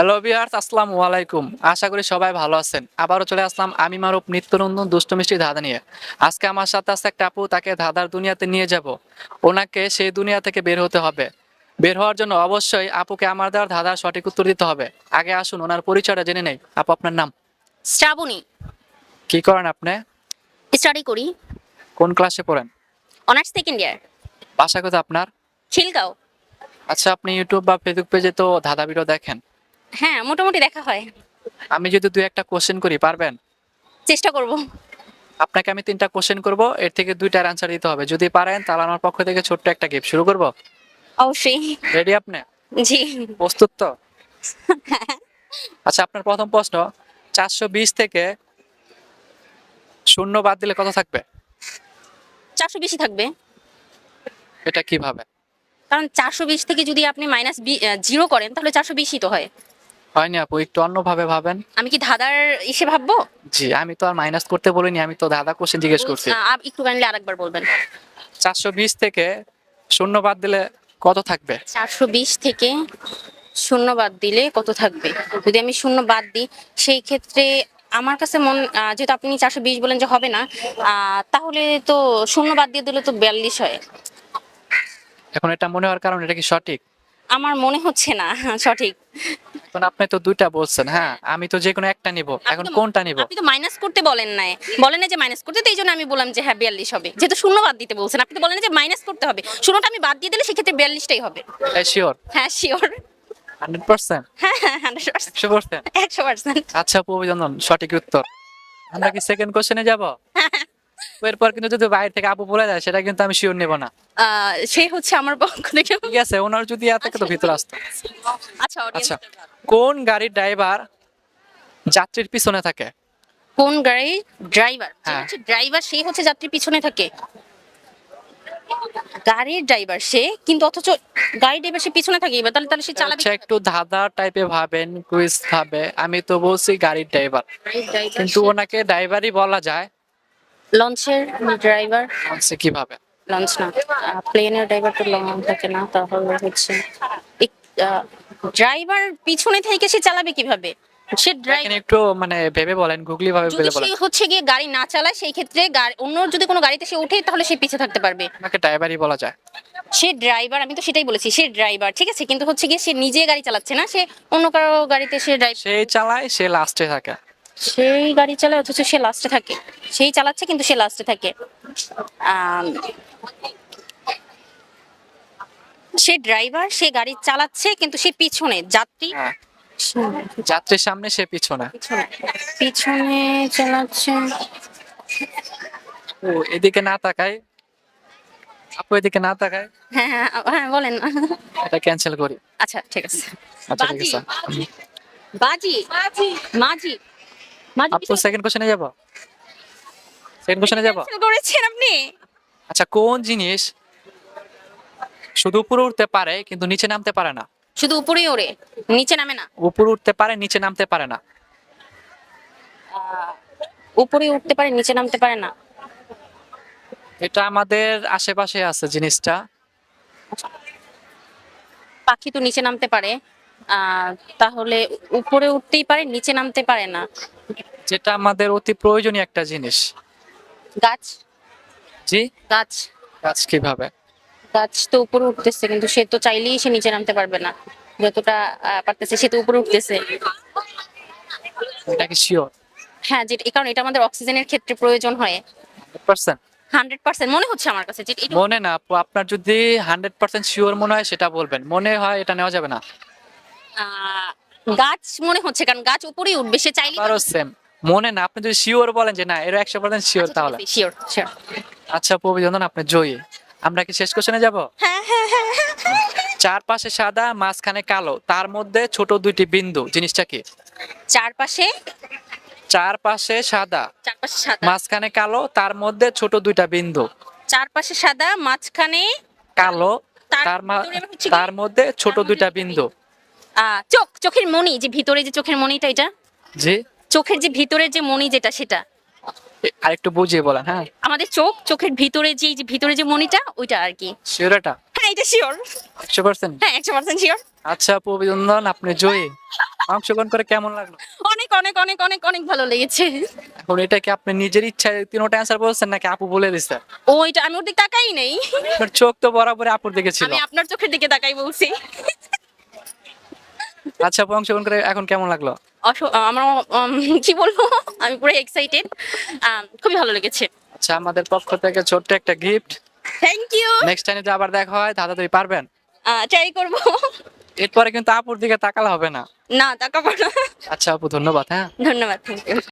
Hello বিহার্স আসসালামু আলাইকুম। আশা করি সবাই ভালো আছেন। আবারও চলে আসলাম আমি মারুপ নিত্যনন্দন দুষ্ট মিষ্টি ধাঁধা নিয়ে। আজকে আমার সাথে আছে একটা আপু তাকে ধাঁধার দুনিয়াতে নিয়ে যাব। ওনাকে সেই দুনিয়া থেকে বের হতে হবে। বের হওয়ার জন্য অবশ্যই আপুকে আমার দেওয়ার ধাঁধার সঠিক উত্তর দিতে হবে। আগে আসুন ওনার পরিচয়টা জেনে নেই। আপু আপনার নাম? শ্রাবণী। কি করেন আপনি? স্টাডি করি। কোন ক্লাসে পড়েন? Honours second year. বাসা কোথায় আপনার? খিলগাঁও। আচ্ছা আপনি ইউটিউব বা ফেসবুক পেজে তো ধাঁধা ভিডিও দেখেন। হ্যাঁ মোটামুটি দেখা হয়। আমি যদি দুই একটা কোশ্চেন করি পারবেন? চেষ্টা করব। আপনাকে আমি তিনটা কোশ্চেন করব এর থেকে দুইটার অ্যান্সার দিতে হবে। যদি পারেন তাহলে আমার পক্ষ থেকে ছোট্ট একটা গিফট শুরু করব। অবশ্যই। রেডি আপনি? জি। প্রস্তুত তো? আচ্ছা আপনার প্রথম প্রশ্ন চারশো বিশ থেকে শূন্য বাদ দিলে কত থাকবে? চারশো বেশি থাকবে। এটা কীভাবে? কারণ চারশো বিশ থেকে যদি আপনি মাইনাস জিরো করেন তাহলে চারশো বিশই তো হয়। হয়নি আপু একটু অন্যভাবে ভাবেন। আমি কি ধাঁধার ইসে ভাববো? জি আমি তো আর মাইনাস করতে বলিনি আমি তো দাদা কোশ্চেন জিজ্ঞেস করছি। আপ- একটু কাইন্ডলি আরেকবার বলবেন। চারশো বিশ থেকে শূন্য বাদ দিলে কত থাকবে? চারশো বিশ থেকে শূন্য বাদ দিলে কত থাকবে? যদি আমি শূন্য বাদ দিই সেই ক্ষেত্রে আমার কাছে মন আহ, যেহেতু আপনি চারশো বিশ বলেন যে হবে না আহ, তাহলে তো শূন্য বাদ দিয়ে দিলে তো বিয়াল্লিশ হয়। এখন এটা মনে হওয়ার কারণ এটা কি সঠিক? আমার মনে হচ্ছে না সঠিক। এখন আপনি তো দুইটা বলছেন হ্যাঁ? আমি তো যে কোনো একটা নিব। এখন কোনটা নিব? আপনি তো মাইনাস করতে বলেন নাই। বলেন না যে মাইনাস করতে তো এই জন্য আমি বললাম যে হ্যাঁ বিয়াল্লিশ হবে। যেহেতু শূন্য বাদ দিতে বলছেন আপনি তো বলেন যে মাইনাস করতে হবে। শূন্যটা আমি বাদ দিয়ে দিলে সেক্ষেত্রে বিয়াল্লিশটাই হবে। শিওর হ্যাঁ শিওর হান্ড্রেড পার্সেন্ট হ্যাঁ হ্যাঁ হান্ড্রেড একশো পার্সেন্ট একশো পার্সেন্ট আচ্ছা অভিনন্দন সঠিক উত্তর। আমরা কি সেকেন্ড কোশ্চেনে যাব? এরপর কিন্তু যদি বাইরে থেকে আপু বলে যায় সেটা কিন্তু আমি শিওর নেব না। সে হচ্ছে আমার পক্ষ থেকে। ঠিক আছে ওনার যদি এত তো ভিতরে আসতো। আচ্ছা আচ্ছা। কোন গাড়ির ড্রাইভার যাত্রীর পিছনে থাকে? কোন গাড়ির ড্রাইভার? যে হ্যাঁ। হচ্ছে ড্রাইভার সে হচ্ছে যাত্রীর পিছনে থাকে। গাড়ির ড্রাইভার সে কিন্তু অথচ ড্রাইভার সে পিছনে থাকে এবার তাহলে তাহলে সে চালাবে আচ্ছা একটু ধাঁধা টাইপে ভাবেন কুইজ ভাবে। আমি তো বলছি গাড়ির ড্রাইভার। কিন্তু ওনাকে ড্রাইভারই বলা যায়। লঞ্চের ড্রাইভার। বলছে কীভাবে লঞ্চ না। প্লেনের ড্রাইভার তো থাকে না তাহলে হচ্ছে ড্রাইভার পিছনে থেকে সে চালাবে কীভাবে? সে ড্রাইভ দেখেন একটু মানে ভেবে বলেন গুগলি ভাবে যদি ভেবে সে বলেন। হচ্ছে গিয়ে গাড়ি না চালায় সেই ক্ষেত্রে অন্য যদি কোনো গাড়িতে সে ওঠে তাহলে সে পিছে থাকতে পারবে। ওনাকে ড্রাইভারই বলা যায়। সে ড্রাইভার আমি তো সেটাই বলেছি সে ড্রাইভার ঠিক আছে? কিন্তু হচ্ছে গিয়ে সে নিজে গাড়ি চালাচ্ছে না সে অন্য কারও গাড়িতে সে ড্রাইভ সেই চালায় সে লাস্টে থাকে। সেই গাড়ি চালায় অথচ সে লাস্টে থাকে। সেই চালাচ্ছে কিন্তু সে লাস্টে থাকে। সে ড্রাইভার সে গাড়ি চালাচ্ছে কিন্তু সে পিছনে যাত্রী। হ্যাঁ। যাত্রীর সামনে সে পিছনে। পিছনে। পিছনে চালাচ্ছে। ও এদিকে না তাকায়। আপু এদিকে না তাকায়। হ্যাঁ হ্যাঁ হ্যাঁ বলেন। এটা ক্যান্সেল করি। আচ্ছা ঠিক আছে। আচ্ছা ঠিক আছে। বাজি। মাঝি। মাঝি আপু সেকেন্ড কোশ্চেনে যাব? সেকেন্ড কোশ্চেনে যাব? করেছেন আপনি? আচ্ছা কোন জিনিস শুধু উপরে উঠতে পারে কিন্তু নিচে নামতে পারে না। শুধু উপরেই ওড়ে নিচে নামে না। উপরে উঠতে পারে নিচে নামতে পারে না। আহ, উপরে উঠতে পারে নিচে নামতে পারে না। এটা আমাদের আশেপাশে আছে জিনিসটা। পাখি তো নিচে নামতে পারে আহ, তাহলে উপরে উঠতেই পারে নিচে নামতে পারে না। যেটা আমাদের অতি প্রয়োজনীয় একটা জিনিস। গাছ? জি? গাছ। গাছ কীভাবে? গাছ তো উপরে উঠতেছে কিন্তু সে তো চাইলেই সে নিচে নামতে পারবে না। যতটা পারতেছে সে তো উপরে উঠতেছে। এটা কি শিওর হ্যাঁ যেটা এই কারণ এটা আমাদের অক্সিজেনের ক্ষেত্রে প্রয়োজন হয়। পার্সেন্ট হান্ড্রেড পার্সেন্ট মনে হচ্ছে আমার কাছে মনে না আপনার যদি হান্ড্রেড পার্সেন্ট শিওর মনে হয় সেটা বলবেন। মনে হয় এটা নেওয়া যাবে না। গাছ মনে হচ্ছে কারণ গাছ উপরেই উঠবে সে চাইলে আবারও সেম মনে না আপনি যদি শিওর বলেন যে না এর একশো পার্সেন্ট শিওর তাহলে। শিওর আচ্ছা অভিনন্দন আপনি জয়ী। আমরা কি শেষ কোশ্চেনে যাব? হ্যাঁ হ্যাঁ হ্যাঁ চারপাশে সাদা মাঝখানে কালো। তার মধ্যে ছোট দুইটি বিন্দু। জিনিসটা কি? চারপাশে? চারপাশে সাদা। চারপাশে সাদা। মাঝখানে কালো তার মধ্যে ছোট দুইটা বিন্দু। চারপাশে সাদা মাঝখানে কালো তার তার ভিতরে মধ্যে ছোট দুইটা বিন্দু। চোখ চোখের মণি যে ভিতরে যে চোখের মণিটা এটা? জি। চোখের যে ভিতরের যে মনি যেটা সেটা? আরেকটু বুঝিয়ে বলেন হ্যাঁ। আমাদের চোখ চোখের ভিতরে যে যে ভিতরে যে মণিটা ওইটা আর কি। শিওর এটা হ্যাঁ এটা শিওর। একশো পার্সেন্ট হ্যাঁ একশো পার্সেন্ট শিওর। আচ্ছা আপু অভিনন্দন আপনি জয়ী। অংশগ্রহণ করে কেমন লাগল? অনেক অনেক অনেক অনেক অনেক ভালো লেগেছে। এখন এটা কি আপনি নিজের ইচ্ছায় তিনটা অ্যান্সার বলছেন নাকি আপু বলে দিচ্ছে ও এটা আমি ওর দিকে তাকাই নেই। আপনার চোখ তো বরাবর আপুর দিকে ছিল। আমি আপনার চোখের দিকে তাকাই বলছি। আচ্ছা আপু অংশগ্রহণ করে এখন কেমন লাগল? আমার কি বলব? আমি পুরো এক্সাইটেড খুবই ভালো লেগেছে। আচ্ছা আমাদের পক্ষ থেকে ছোট্ট একটা gift thank you next time যদি আবার দেখা হয় দাদা তুমি পারবেন ট্রাই করব। এরপরে কিন্তু আপুর দিকে তাকালে হবে না। না তাকাবো না। আচ্ছা আপু ধন্যবাদ হ্যাঁ। ধন্যবাদ থ্যাংক ইউ